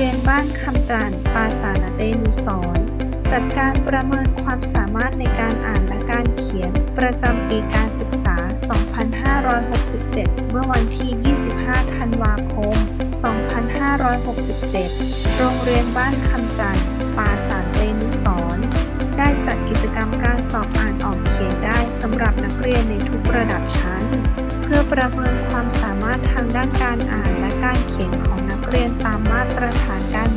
เรียนบ้านคำจันทร์ปาสานเตนุสรณ์จัดการประเมินความสามารถในการอ่านและการเขียน ประจำปีการศึกษา 2567 เมื่อวันที่ 25 ธันวาคม 2567 โรงเรียนบ้านคำจันทร์ปาสานเตนุสรณ์ได้จัดกิจกรรมการสอบอ่านออกเขียนได้สำหรับนักเรียนในทุกระดับชั้น เพื่อประเมินความสามารถทางด้านการอ่านและการเขียนของนักเรียนตามมาตรฐาน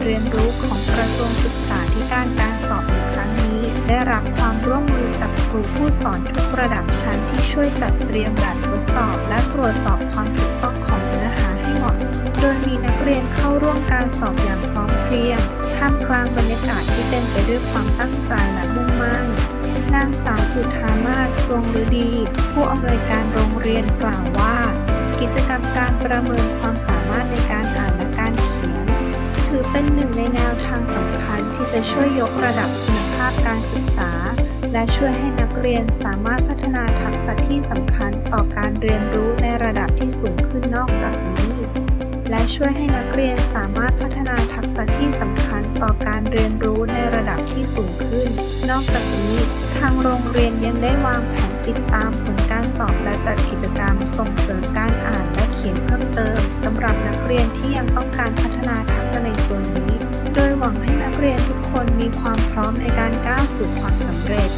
รเรียนรู้ของกระทรวงศึกษาธิการการสอบในครั้งนี้ ได้รับความร่วมมือจากครูผู้สอนทุกระดับชั้นที่ช่วยจัดเตรียมแบบทดสอบ และตรวจสอบความถูกต้องของเนื้อหาให้เหมาะสมโดยมีนักเรียนเข้าร่วมการสอบอย่างพร้อมเพรียงท่ามกลางบรรยากาศที่เต็มไปด้วยความตั้งใจและมุ่งมั่นนางสาวจุธามาศทรงฤดี ผู้อำนวยการโรงเรียนกล่าวว่า กิจกรรมการประเมินความสามารถในการอ่านและการ เป็นหนึ่งในแนวทางสำคัญที่จะช่วยยกระดับคุณภาพการศึกษา และช่วยให้นักเรียนสามารถพัฒนาทักษะที่สำคัญต่อการเรียนรู้ในระดับที่สูงขึ้นนอกจากนี้และช่วยให้นักเรียนสามารถพัฒนาทักษะที่สำคัญต่อการเรียนรู้ในระดับที่สูงขึ้น นอกจากนี้ ทางโรงเรียนยังได้วางแผนติดตามผลการสอบและจัดกิจกรรมส่งเสริมการอ่านและเขียนเพิ่มเติมสำหรับนักเรียนที่ ยังต้องการพัฒนาทักษะในส่วนนี้ โดยหวังให้นักเรียนทุกคนมีความพร้อมในการก้าวสู่ความสำเร็จ